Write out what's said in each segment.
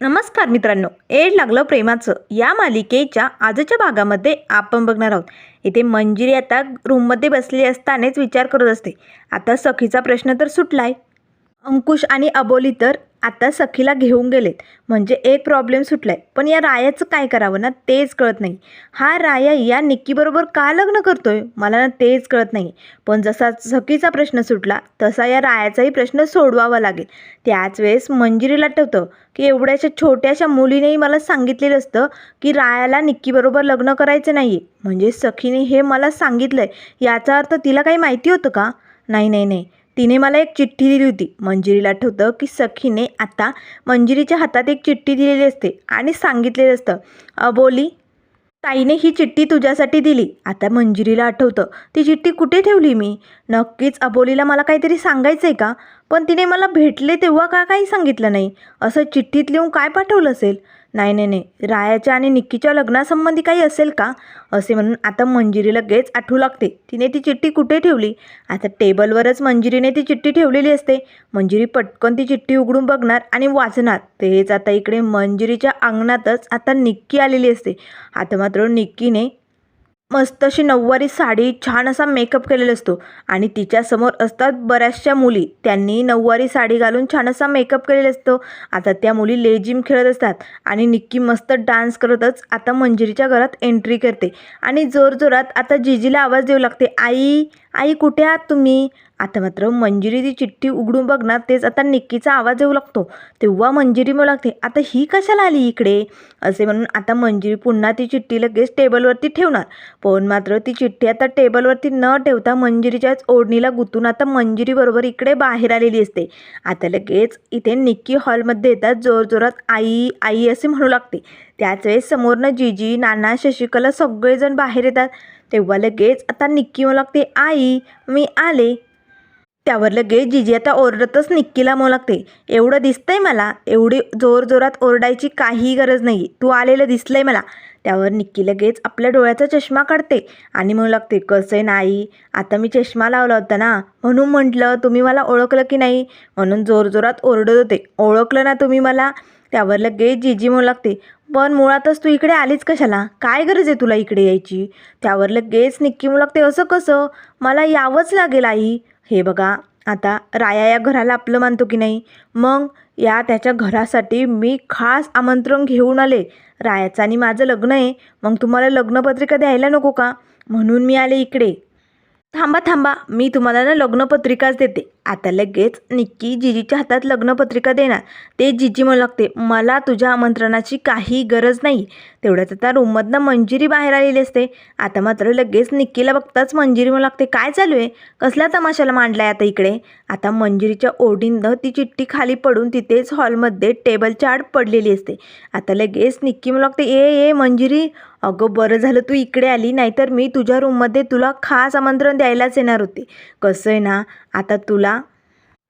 नमस्कार मित्रांनो एड लागलं प्रेमाचं. या मालिकेच्या आजच्या भागामध्ये आपण बघणार आहोत. इथे मंजिरी आता रूममध्ये बसली असतानाच विचार करत असते. आता सखीचा प्रश्न तर सुटलाय. अंकुश आणि अबोली तर आता सखीला घेऊन गेलेत. म्हणजे एक प्रॉब्लेम सुटला आहे पण या रायाचं काय करावं ना तेच कळत नाही. हा राया या निक्कीबरोबर का लग्न करतोय? मला ना तेच कळत नाही. पण जसा सखीचा प्रश्न सुटला तसा या रायाचाही प्रश्न सोडवावा लागेल. त्याच वेळेस मंजिरीला आठवतं की एवढ्याशा छोट्याशा मुलीनेही मला सांगितलेलं असतं की रायाला निक्कीबरोबर लग्न करायचं नाही आहे म्हणजे सखीने हे मला सांगितलं आहे याचा अर्थ तिला काही माहिती होतं का? नाही नाही नाही. तिने मला एक चिठ्ठी दिली होती. मंजिरीला आठवतं की सखीने आता मंजिरीच्या हातात एक चिठ्ठी दिलेली असते आणि सांगितलेलं असतं अबोली ताईने ही चिठ्ठी तुझ्यासाठी दिली. आता मंजिरीला आठवतं ती चिठ्ठी कुठे ठेवली मी? नक्कीच अबोलीला मला काहीतरी सांगायचं आहे का? पण तिने मला भेटले तेव्हा का काही सांगितलं नाही? असं चिठ्ठीत लिहून काय पाठवलं असेल? नाही नाही नाही. रायाच्या आणि निक्कीच्या लग्नासंबंधी काही असेल का? असे म्हणून आता मंजिरी लगेच आठवू लागते. तिने ती चिठ्ठी कुठे ठेवली? आता टेबलवरच मंजिरीने ती चिठ्ठी ठेवलेली असते. मंजिरी पटकन ती चिठ्ठी उघडून बघणार आणि वाचणार. तेच आता इकडे मंजिरीच्या अंगणातच आता निक्की आलेली असते. आता मात्र निक्कीने मस्त अशी नऊवारी साडी छान असा मेकअप केलेला असतो. आणि तिच्यासमोर असतात बऱ्याचशा मुली. त्यांनी नऊवारी साडी घालून छान असा मेकअप केलेला असतो. आता त्या मुली लेजिम खेळत असतात. आणि निक्की मस्त डान्स करतच आता मंजिरीच्या घरात एंट्री करते. आणि जोरजोरात आता जिजीला आवाज देऊ लागते. आई आई कुठे आहात तुम्ही? आता मात्र मंजिरी ती चिठ्ठी उघडून बघणार तेच आता निक्कीचा आवाज येऊ लागतो. तेव्हा मंजिरी मिळू लागते आता ही कशाला आली इकडे? असे म्हणून आता मंजिरी पुन्हा ती चिठ्ठी लगेच टेबलवरती ठेवणार. पण मात्र ती चिठ्ठी आता टेबलवरती न ठेवता मंजिरीच्याच ओढणीला गुंतून आता मंजिरीबरोबर इकडे बाहेर आलेली असते. आता लगेच इथे निक्की हॉलमध्ये येतात जोरजोरात आई आई असे म्हणू लागते. त्याच वेळेस समोरनं जीजी नाना शशिकला सगळेजण बाहेर येतात. तेव्हा लगेच आता निक्की म्हणू लागते आई मी आले. त्यावर लगेच जिजी आता ओरडतच निक्कीला म्हणू लागते. एवढं दिसतंय मला एवढी जोरजोरात ओरडायची काही गरज नाही. तू आलेलं दिसलंय मला. त्यावर निक्की लगेच आपल्या डोळ्याचा चष्मा काढते आणि म्हणू लागते कसं आहे नाही आता मी चष्मा लावला होता ना म्हणून म्हटलं तुम्ही मला ओळखलं की नाही? म्हणून जोरजोरात ओरडत होते ओळखलं ना तुम्ही मला? त्यावर लगेच जिजी म्हणू लागते पण मुळातच तू इकडे आलीच कशाला? काय गरज आहे तुला इकडे यायची? त्यावर लगेच निक्की म्हणू लागते असं कसं? मला यावंच लागेल आई. हे बघा आता राया या घराला आपलं मानतो की नाही? मग या त्याच्या घरासाठी मी खास आमंत्रण घेऊन आले. रायाचं आणि माझं लग्न आहे. मग तुम्हाला लग्नपत्रिका द्यायला नको का? म्हणून मी आले इकडे. थांबा थांबा. मी तुम्हाला ना लग्नपत्रिकाच देते. आता लगेच निक्की जिजीच्या हातात लग्नपत्रिका देणार. ते जिजी म्हणू लागते मला तुझ्या आमंत्रणाची काही गरज नाही. तेवढ्याच आता रूममधनं मंजिरी बाहेर आलेली असते. आता मात्र लगेच निक्कीला बघताच मंजिरी म्हणू लागते काय चालू आहे? कसल्या तमाशाला मांडलाय आता इकडे? आता मंजिरीच्या ओढीनं ती चिठ्ठी खाली पडून तिथेच हॉलमध्ये टेबलच्या आड पडलेली असते. आता लगेच निक्की म्हणू लागते ए ए मंजिरी अगं बरं झालं तू इकडे आली नाहीतर मी तुझ्या रूममध्ये तुला खास आमंत्रण द्यायलाच येणार होते. कसं आहे ना आता तुला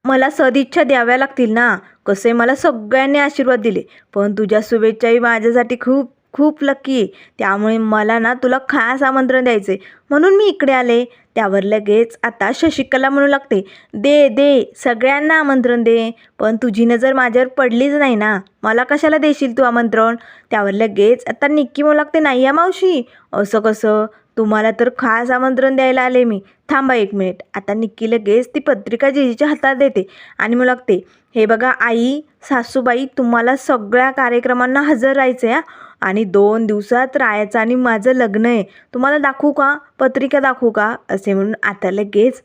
मला सदिच्छा द्याव्या लागतील ना. कसं आहे मला सगळ्यांनी आशीर्वाद दिले. पण तुझ्या शुभेच्छाही माझ्यासाठी खूप खूप लकी आहे. त्यामुळे मला ना तुला खास आमंत्रण द्यायचं आहे म्हणून मी इकडे आले. त्यावर लगेच आता शशिकला म्हणू लागते दे दे सगळ्यांना आमंत्रण दे पण तुझी नजर माझ्यावर पडलीच नाही ना. मला कशाला देशील तू आमंत्रण? त्यावर लगेच आता निक्की म्हणू लागते नाही या मावशी. असं कसं? तुम्हाला तर खास आमंत्रण द्यायला आले मी. थांबा एक मिनिट. आता निक्की लगेच ती पत्रिका जिजीच्या हातात देते आणि म्हणू लागते हे बघा आई सासूबाई तुम्हाला सगळ्या कार्यक्रमांना हजर राहायचं आहे आणि दोन दिवसात रायाचं आणि माझं लग्न आहे. तुम्हाला दाखवू का? पत्रिका दाखवू का? असे म्हणून आता लगेच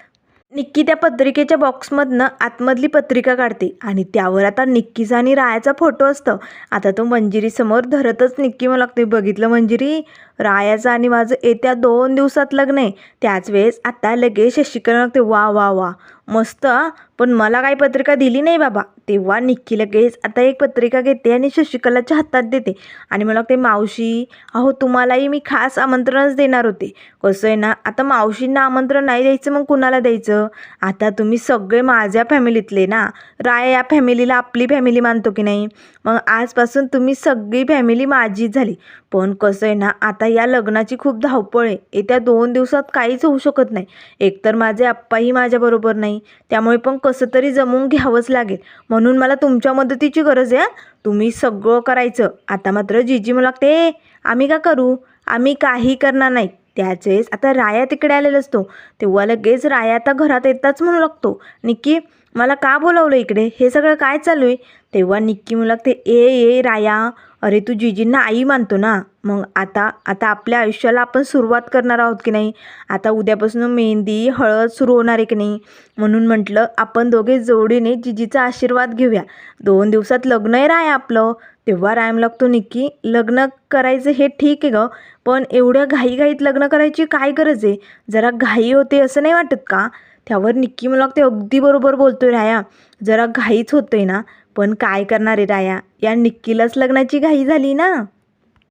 निक्की त्या पत्रिकेच्या बॉक्समधनं आतमधली पत्रिका काढते. आणि त्यावर आता निक्कीचा आणि रायाचा फोटो असतं. आता तो मंजिरीसमोर धरतच निक्की मला लागते बघितलं मंजिरी? रायाचं आणि माझं येत्या दोन दिवसात लग्न आहे. त्याच वेळेस आता लगेच शशिकरण लागते वा वा वा. मस्त. पण मला काही पत्रिका दिली नाही बाबा. तेव्हा निक्की लगेच आता एक पत्रिका घेते आणि शशिकलाच्या हातात देते. आणि मला ते मावशी अहो तुम्हालाही मी खास आमंत्रणच देणार होते. कसं आहे ना आता मावशींना आमंत्रण नाही द्यायचं मग कुणाला द्यायचं? आता तुम्ही सगळे माझ्या फॅमिलीतले ना राय या फॅमिलीला आपली फॅमिली मानतो की नाही? मग आजपासून तुम्ही सगळी फॅमिली माझीच झाली. पण कसं आहे ना आता या लग्नाची खूप धावपळ आहे. येत्या दोन दिवसात काहीच होऊ शकत नाही. एकतर माझे आप्पाही माझ्याबरोबर नाही. त्यामुळे पण कसं तरी जमवून घ्यावंच लागेल. म्हणून मला तुमच्या मदतीची गरज आहे तुम्ही सगळं करायचं. आता मात्र जीजी मला लागते आम्ही का करू? आम्ही काही करणार नाही. त्याचेच आता राया तिकडे आलेला असतो. तेव्हा लगेच राया आता घरात येताच म्हणू लागतो. निक्की मला का बोलावलं इकडे? हे सगळं काय चालू आहे? तेव्हा निक्की म्हणू ते ए ए राया अरे तू जिजींना आई मानतो ना? मग आता आता आपल्या आयुष्याला आपण सुरुवात करणार आहोत की नाही? आता उद्यापासून मेहंदी हळद सुरू होणार आहे की नाही? म्हणून म्हटलं आपण दोघे जोडीने जिजीचा आशीर्वाद घेऊया. दोन दिवसात लग्न आहे राय आपलं. तेव्हा रायम लागतो निक्की लग्न करायचं हे ठीक आहे गं पण एवढ्या घाईघाईत लग्न करायची काय गरज आहे? जरा घाई होते असं नाही वाटत का? त्यावर निक्की मला लागते अगदी बरोबर बोलतोय राया. जरा घाईच होतोय ना. पण काय करणार आहे राया? या निक्कीलाच लग्नाची घाई झाली ना?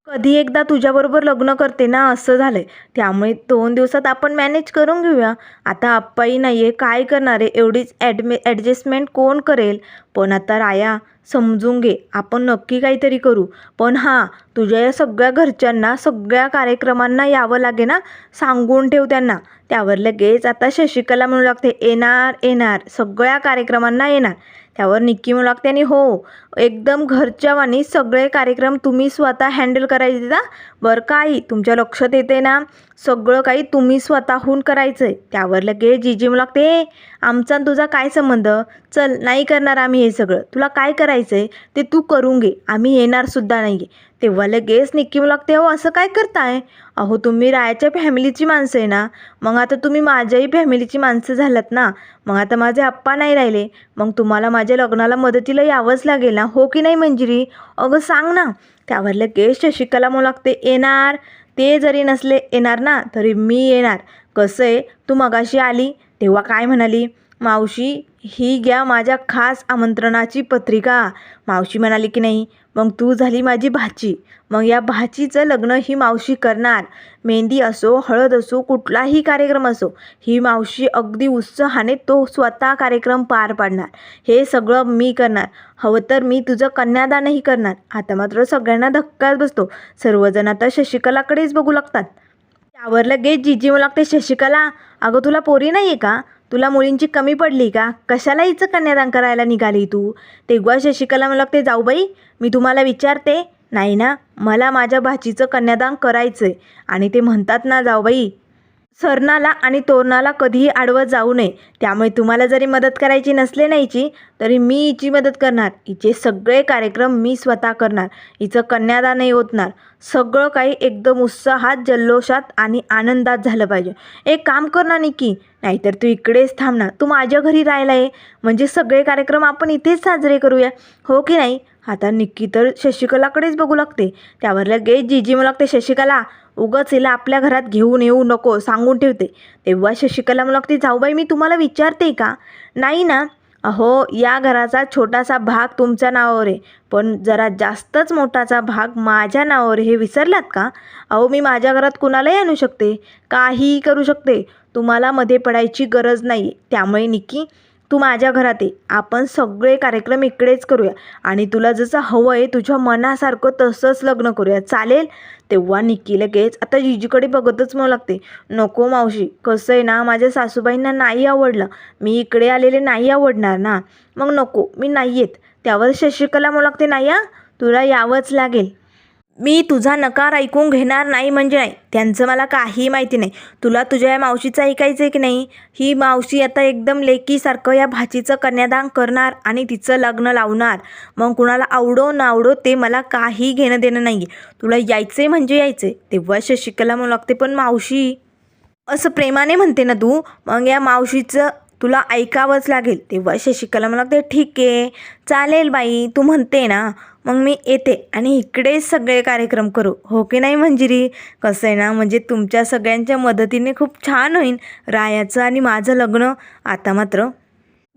कधी एकदा तुझ्याबरोबर लग्न करते ना असं झालं आहे त्यामुळे दोन दिवसात आपण मॅनेज करून घेऊया. आता आप्पाही नाही आहे काय करणार आहे? एवढीच ॲडमे ॲडजस्टमेंट कोण करेल? पण आता राया समजून घे. आपण नक्की काहीतरी करू. पण हां तुझ्या या सगळ्या घरच्यांना सगळ्या कार्यक्रमांना यावं लागे ना? सांगून ठेव त्यांना. त्यावर लगेच आता शशिकला म्हणू लागते येणार येणार. सगळ्या कार्यक्रमांना येणार. त्यावर निक्की म्हणू लागते आणि हो एकदम घरच्यावानी सगळे कार्यक्रम तुम्ही स्वतः हँडल करायचे ना? बरं काही तुमच्या लक्षात येते ना? सगळं काही तुम्ही स्वतःहून करायचं आहे त्यावर लगेच जिजी म्हणू लागते आमचा आणि तुझा काय संबंध? चल नाही करणार आम्ही हे सगळं. तुला काय करायचं आहे ते तू करून घे. आम्ही येणारसुद्धा नाही आहे तेव्हा लगेच निक्की म्हणू लागते अहो असं काय करताय? अहो तुम्ही रायाच्या फॅमिलीची माणसं आहे ना. मग आता तुम्ही माझ्याही फॅमिलीची माणसं झालात ना. मग आता माझे आप्पा नाही राहिले. मग तुम्हाला माझ्या लग्नाला मदतीला यावंच लागेल ना. हो की नाही मंजिरी? अगं सांग ना. त्यावर लगेच शशिकला म्हणू लागते येणार. ते जरी नसले येणार ना तरी मी येणार. कसं आहे? तू मगाशी आली. तेव्हा काय म्हणाली? मावशी ही घ्या माझ्या खास आमंत्रणाची पत्रिका. मावशी म्हणाली की नाही मग तू झाली माझी भाची. मग या भाचीचं लग्न ही मावशी करणार. मेहंदी असो हळद असो कुठलाही कार्यक्रम असो ही मावशी अगदी उत्साहाने तो स्वतः कार्यक्रम पार पाडणार. हे सगळं मी करणार. हवं तर मी तुझं कन्यादानही करणार. आता मात्र सगळ्यांना धक्काच बसतो. सर्वजण आता शशिकलाकडेच बघू लागतात. त्यावर लगेच जिजी मला लागते शशिकला अगं तुला पोरी नाही आहे का? तुला मुलींची कमी पडली का? कशाला हिचं कन्यादान करायला निघाली तू? तेव्हा शशिकला मला ते जाऊ बाई मी तुम्हाला विचारते. नाही ना मला माझ्या भाचीचं कन्यादान करायचं आहे आणि ते म्हणतात ना जाऊबाई सरनाला आणि तोरणाला कधीही आडवं जाऊ नये. त्यामुळे तुम्हाला जरी मदत करायची नसले ना हिची तरी मी हिची मदत करणार. हिचे सगळे कार्यक्रम मी स्वतः करणार. हिचं कन्यादानही होतणार सगळं काही एकदम उत्साहात जल्लोषात आणि आनंदात झालं पाहिजे. एक काम कर ना निकी नाहीतर तू इकडेच थांब ना तू माझ्या घरी राहिला आहे. म्हणजे सगळे कार्यक्रम आपण इथेच साजरे करूया. हो की नाही? आता निक्की तर शशिकलाकडेच बघू लागते. त्यावर लगेच जीजी मला लागते शशिकला उगाच हिला आपल्या घरात घेऊन येऊ नको सांगून ठेवते. तेव्हा शशिकला मला लागते जाऊबाई मी तुम्हाला विचारते का? नाही ना. अहो या घराचा छोटासा भाग तुमच्या नावावर आहे पण जरा जास्तच मोठाचा भाग माझ्या नावावर हे विसरलात का? अहो मी माझ्या घरात कुणालाही आणू शकते काहीही करू शकते. तुम्हाला मध्ये पडायची गरज नाही. त्यामुळे निक्की तू माझ्या घरात ये. आपण सगळे कार्यक्रम इकडेच करूया. आणि तुला जसं हवं आहे तुझ्या मनासारखं तसंच लग्न करूया. चालेल? तेव्हा निकी लगेच आता जिजीकडे बघतच मला लागते. नको मावशी. कसं आहे ना माझ्या सासूबाईंना नाही आवडलं. मी इकडे आलेले नाही आवडणार ना. मग नको. मी नाही येत त्यावर शशिकला मला लागते नाही तुला यावंच लागेल. मी तुझा नकार ऐकून घेणार नाही म्हणजे नाही. त्यांचं मला काही माहिती नाही. तुला तुझ्या या मावशीचं ऐकायचं आहे की नाही? ही मावशी आता एकदम लेकीसारखं या भाचीचं कन्यादान करणार आणि तिचं लग्न लावणार. मग कुणाला आवडो ना आवडो ते मला काही घेणं देणं नाही आहे तुला यायचं म्हणजे यायचं तेव्हा शशिकला म्हणू लागते पण मावशी असं प्रेमाने म्हणते ना तू? मग या मावशीचं तुला ऐकावंच लागेल. तेव्हा शशिकला मला लागते ठीक आहे. चालेल बाई तू म्हणते ना. मग मी येते आणि इकडे सगळे कार्यक्रम करू. हो की नाही मंजिरी? कसं आहे ना म्हणजे तुमच्या सगळ्यांच्या मदतीने खूप छान होईल रायाचं आणि माझं लग्न. आता मात्र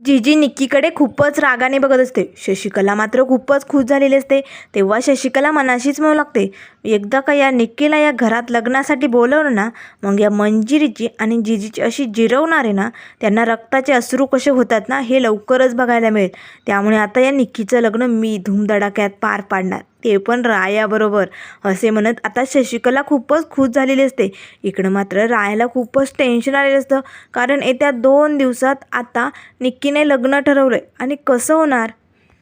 जीजी निक्कीकडे खूपच रागाने बघत असते. शशिकला मात्र खूपच खुश झालेली असते. तेव्हा शशिकला मनाशीच म्हणू लागते एकदा का या निक्कीला या घरात लग्नासाठी बोलवलं ना मग या मंजिरीची आणि जिजीची अशी जिरवणार आहे ना त्यांना रक्ताचे अश्रू कसे होतात ना हे लवकरच बघायला मिळेल. त्यामुळे आता या निक्कीचं लग्न मी धूमधडाक्यात पार पाडणार. ते पण रायाबरोबर असे म्हणत आता शशिकला खूपच खुश झालेली असते. इकडं मात्र रायाला खूपच टेन्शन आलेलं असतं. कारण येत्या दोन दिवसात आता निक्कीने लग्न ठरवलं आहे आणि कसं होणार?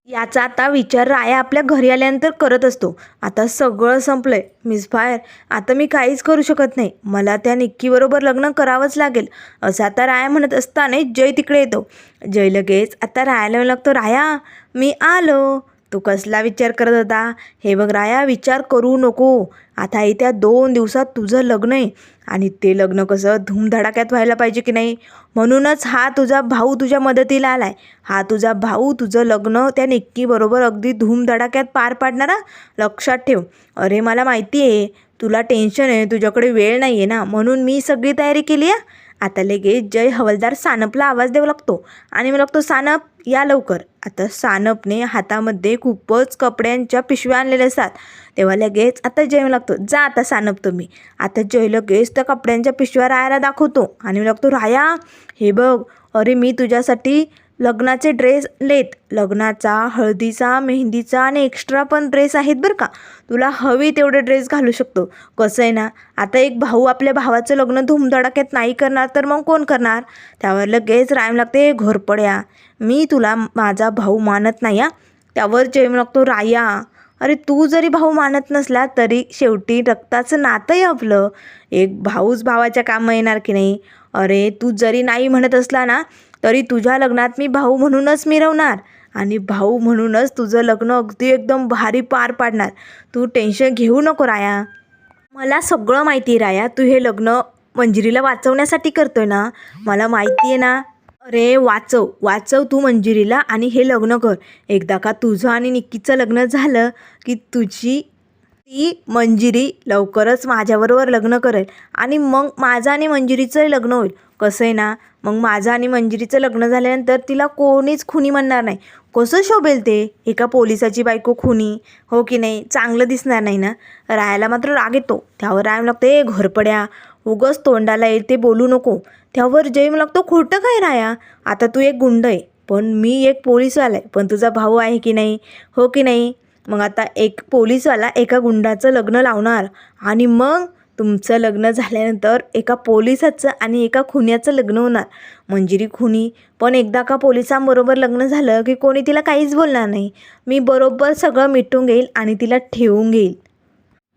याचा आता विचार राया आपल्या घरी आल्यानंतर करत असतो. आता सगळं संपलंय. मिस फायर आता मी काहीच करू शकत नाही. मला त्या निक्कीबरोबर लग्न करावंच लागेल. असं आता राया म्हणत असताना जय तिकडे येतो. जय लगेच. आता रायाला लागतो राया मी आलो. तू कसला विचार करत होता? हे बघ राया विचार करू नको. आता येत्या दोन दिवसात तुझं लग्न आहे आणि ते लग्न कसं धूमधडाक्यात व्हायला पाहिजे की नाही? म्हणूनच हा तुझा भाऊ तुझ्या मदतीला आला आहे हा तुझा भाऊ तुझं लग्न त्या निक्कीबरोबर अगदी धूमधडाक्यात पार पाडणारा लक्षात ठेव. अरे मला माहिती आहे तुला टेन्शन आहे तुझ्याकडे वेळ नाही आहे ना? म्हणून मी सगळी तयारी केली आहे आता लगेच जय हवलदार सानपला आवाज देऊ लागतो. आणि मग लागतो सानप या लवकर. आता सानपने हातामध्ये खूपच कपड्यांच्या पिशव्या आणलेल्या असतात. तेव्हा लगेच आता जय लागतो जा आता सानप तुम्ही. आता जय लगेच त्या कपड्यांच्या पिशव्या रायाला दाखवतो. आणि मग लागतो राया हे बघ अरे मी तुझ्यासाठी लग्नाचे ड्रेस लेत. लग्नाचा हळदीचा मेहंदीचा आणि एक्स्ट्रा पण ड्रेस आहेत बरं का. तुला हवी तेवढे ड्रेस घालू शकतो. कसं आहे ना आता एक भाऊ आपल्या भावाचं लग्न धुमधडाक्यात नाही करणार तर मग कोण करणार? त्यावर लगेच रायम लागते घोरपड्या मी तुला माझा भाऊ मानत नाही या त्यावर जेम लागतो राया. अरे तू जरी भाऊ मानत नसला तरी शेवटी रक्ताचं नातं आहे आपलं. एक भाऊच भावाच्या कामं येणार की नाही? अरे तू जरी नाही म्हणत असला ना तरी तुझ्या लग्नात मी भाऊ म्हणूनच मिरवणार आणि भाऊ म्हणूनच तुझं लग्न अगदी एकदम भारी पार पाडणार. तू टेन्शन घेऊ नको राया. मला सगळं माहिती आहे राया. तू हे लग्न मंजिरीला वाचवण्यासाठी करतोय ना? मला माहिती आहे ना? अरे वाचव. वाचव तू मंजिरीला आणि हे लग्न कर. एकदा का तुझं आणि निक्कीचं लग्न झालं की तुझी ती मंजिरी लवकरच माझ्याबरोबर लग्न करेल आणि मग माझं आणि मंजिरीचं लग्न होईल. कसं आहे ना? मग माझं आणि मंजिरीचं लग्न झाल्यानंतर तिला कोणीच खुनी म्हणणार नाही. कसं शोभेल ते? एका पोलिसाची बायको खुनी? हो की नाही? चांगलं दिसणार नाही ना? रायाला मात्र राग येतो. त्यावर राय ए घरपड्या. उगस तोंडाला येईल ते बोलू नको. त्यावर जय लागतो खोटं काय राया? आता तू एक गुंड आहे. पण मी एक पोलिसवाला आहे. पण तुझा भाऊ आहे की नाही? हो की नाही? मग आता एक पोलिसवाला एका गुंडाचं लग्न लावणार. आणि मग तुमचं लग्न झाल्यानंतर एका पोलिसाचं आणि एका खुन्याचं लग्न होणार. मंजिरी खुनी पण एकदा का पोलिसांबरोबर लग्न झालं की कोणी तिला काहीच बोलणार नाही. मी बरोबर सगळं मिटून घेईल आणि तिला ठेवून घेईल.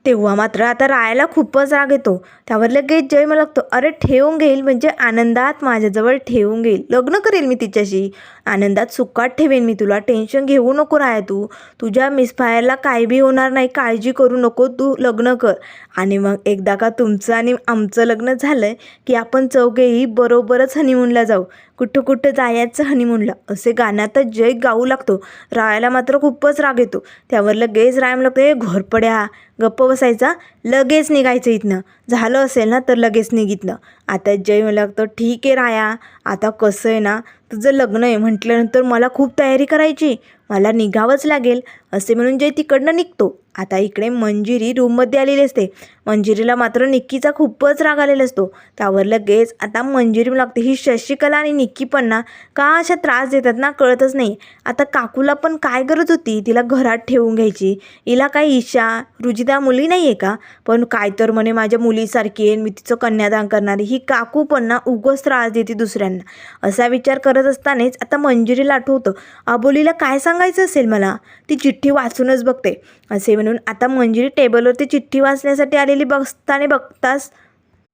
तेव्हा मात्र आता रायाला खूपच राग येतो. त्यावर लगेच जय मला लागतो अरे ठेवून घेईल म्हणजे आनंदात माझ्याजवळ ठेवून घेईल. लग्न करेल मी तिच्याशी. आनंदात सुखात ठेवेन मी तुला. टेन्शन घेऊ नको राया तू. तुझ्या मिसफायरला काय बी होणार नाही. काळजी करू नको तू. लग्न कर. आणि मग एकदा का तुमचं आणि आमचं लग्न झालं की आपण चौघेही बरोबरच हनीमूनला जाऊ. कुठं कुठं जायचं हनीमूनला असे गाण्यात जय गाऊ लागतो. रायाला मात्र खूपच राग येतो. त्यावर लगेच रायम हे घोरपड्या. गप्प बसायचा लगेच निघायचं इथनं. झालं असेल ना तर लगेच निघितलं आता जय मला लागतं ठीक आहे राया. आता कसं आहे ना तुझं लग्न आहे म्हटल्यानंतर मला खूप तयारी करायची. मला निघावंच लागेल. असे म्हणून जय तिकडनं निघतो. आता इकडे मंजिरी रूममध्ये आलेली असते. मंजिरीला मात्र निक्कीचा खूपच राग आलेला असतो. त्यावर लगेच आता मंजिरी लागते. ही शशिकला आणि निक्की पण ना का अशा त्रास देतात ना कळतच नाही. आता काकूला पण काय गरज होती? तिला घरात ठेवून घ्यायची. हिला काय ईशा रुजिदा मुली नाही आहे का? पण काय तर म्हणे माझ्या मुलीसारखी आहे मी तिचं कन्यादान करणारी. ही काकू पण ना उगच त्रास देते दुसऱ्यांना. असा विचार करत असतानाच आता मंजिरीला आठवतं अबोलीला काय सांगायचं असेल मला? ती चिठ्ठी वाचूनच बघते. असे म्हणून आता मंजिरी टेबलवरती चिठ्ठी वाचण्यासाठी आलेली बघताने बघताच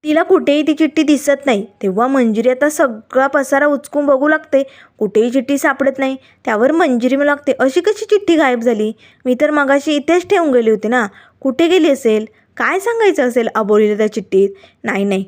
तिला कुठेही ती चिठ्ठी दिसत नाही. तेव्हा मंजिरी आता सगळा पसारा उचकून बघू लागते. कुठेही चिठ्ठी सापडत नाही. त्यावर मंजिरी मला लागते अशी कशी चिठ्ठी गायब झाली? मी तर मगाशी इथेच ठेवून गेली होती ना. कुठे गेली असेल? काय सांगायचं असेल अबोलीला त्या चिठ्ठीत? नाही नाही.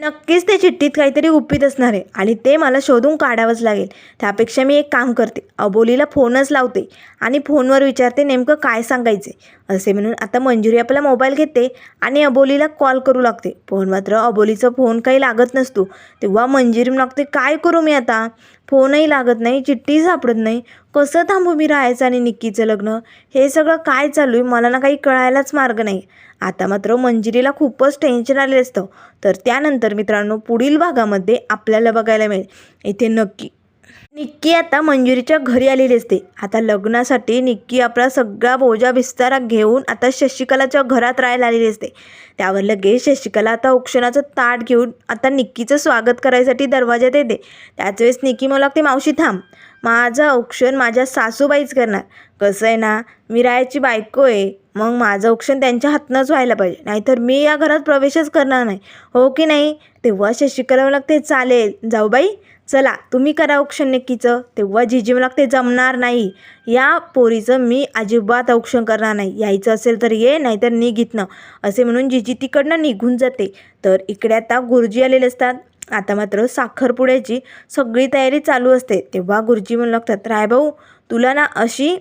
नक्कीच ते चिठ्ठीत काहीतरी गुपित असणार आहे आणि ते मला शोधून काढावंच लागेल. त्यापेक्षा मी एक काम करते. अबोलीला फोनच लावते आणि फोनवर विचारते नेमकं काय सांगायचे असे म्हणून आता मंजुरी आपला मोबाईल घेते आणि अबोलीला कॉल करू लागते. पण मात्र अबोलीचा फोन काही लागत नसतो. तेव्हा मंजुरी लागते काय करू मी आता? फोनही लागत नाही चिठ्ठी सापडत नाही. कसं थांबू मी राहायचं आणि निक्कीचं लग्न? हे सगळं काय चालू आहे? मला ना काही कळायलाच मार्ग नाही. आता मात्र मंजिरीला खूपच टेन्शन आले असतं. तर त्यानंतर मित्रांनो पुढील भागामध्ये आपल्याला बघायला मिळेल. इथे नक्की निक्की आता मंजुरीच्या घरी आलेली असते. आता लग्नासाठी निक्की आपला सगळा बोजा बिस्तारा घेऊन आता शशिकलाच्या घरात राहायला आलेली असते. त्यावर लगेच शशिकला आता औक्षणाचं ताट घेऊन आता निक्कीचं स्वागत करायसाठी दरवाजात येते. त्याच वेळेस निक्की मला लागते मावशी थांब. माझं औक्षण माझ्या सासूबाईच करणार. कसं आहे ना मी रायाची बायको आहे. मग माझं औक्षण त्यांच्या हातनंच व्हायला पाहिजे. नाहीतर मी या घरात प्रवेशच करणार नाही. हो की नाही? तेव्हा शशिकला लागते चालेल. जाऊ बाई. चला तुम्ही करा औक्षण नक्कीचं. तेव्हा जिजी मला ते जमणार नाही. या पोरीचं मी अजिबात औक्षण करणार नाही. यायचं असेल तर ये नाहीतर निघितनं असे म्हणून जिजी तिकडनं निघून जाते. तर इकडे आता गुरुजी आलेले असतात. आता मात्र साखरपुड्याची सगळी तयारी चालू असते. तेव्हा गुरुजी म्हणू लागतात रायभाऊ तुला ना अशी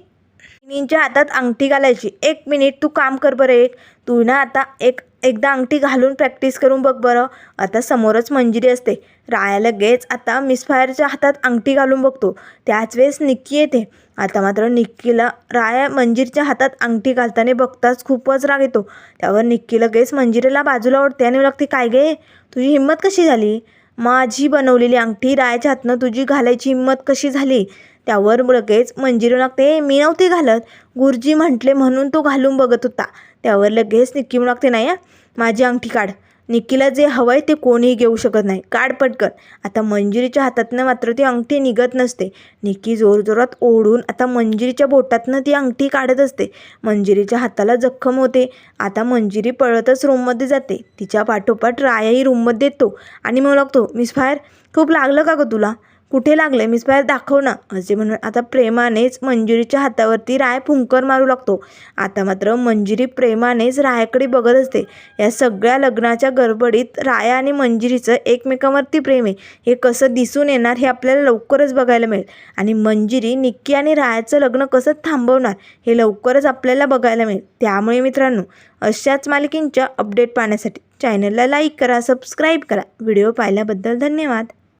बहिणींच्या हातात अंगठी घालायची. एक मिनिट तू काम कर बरं एक. तू ना आता एक एकदा अंगठी घालून प्रॅक्टिस करून बघ बरं. आता समोरच मंजिरी असते. राया लगेच आता मिसफायरच्या हातात अंगठी घालून बघतो. त्याच वेळेस निक्की येते. आता मात्र निक्कीला राया मंजिरच्या हातात अंगठी घालताना बघताच खूपच राग येतो. त्यावर निक्की लगेच मंजिरीला बाजूला ओढते आणि लागते काय गे? तुझी हिंमत कशी झाली? माझी बनवलेली अंगठी रायाच्या हातनं तुझी घालायची हिंमत कशी झाली? त्यावर लगेच मंजिरी लागते मी नव्हती घालत. गुरुजी म्हटले म्हणून तो घालून बघत होता. त्यावर लगेच निक्की म्हणू लागते नाही माझी अंगठी काढ. निक्कीला जे हवं आहे ते कोणीही घेऊ शकत नाही. काढ पटकन. आता मंजिरीच्या हातातनं मात्र ती अंगठी निघत नसते. निक्की जोरजोरात ओढून आता मंजिरीच्या बोटातनं ती अंगठी काढत असते. मंजिरीच्या हाताला जखम होते. आता मंजिरी पळतच रूममध्ये जाते. तिच्या पाठोपाठ रायाही रूममध्ये येतो. आणि मग लागतो मिस फायर खूप लागलं का गं तुला? कुठे लागले मिस बाहेर दाखव ना. असे म्हणून आता प्रेमानेच मंजुरीच्या हातावरती राय फुंकर मारू लागतो. आता मात्र मंजिरी प्रेमानेच रायाकडे बघत असते. या सगळ्या लग्नाच्या गडबडीत राया आणि मंजिरीचं एकमेकांवरती प्रेम आहे. हे कसं दिसून येणार हे आपल्याला लवकरच बघायला मिळेल. आणि मंजिरी निक्की आणि रायाचं लग्न कसं थांबवणार हे लवकरच आपल्याला बघायला मिळेल. त्यामुळे मित्रांनो अशाच मालिकींच्या अपडेट पाहण्यासाठी चॅनलला लाईक करा सबस्क्राईब करा. व्हिडिओ पाहिल्याबद्दल धन्यवाद.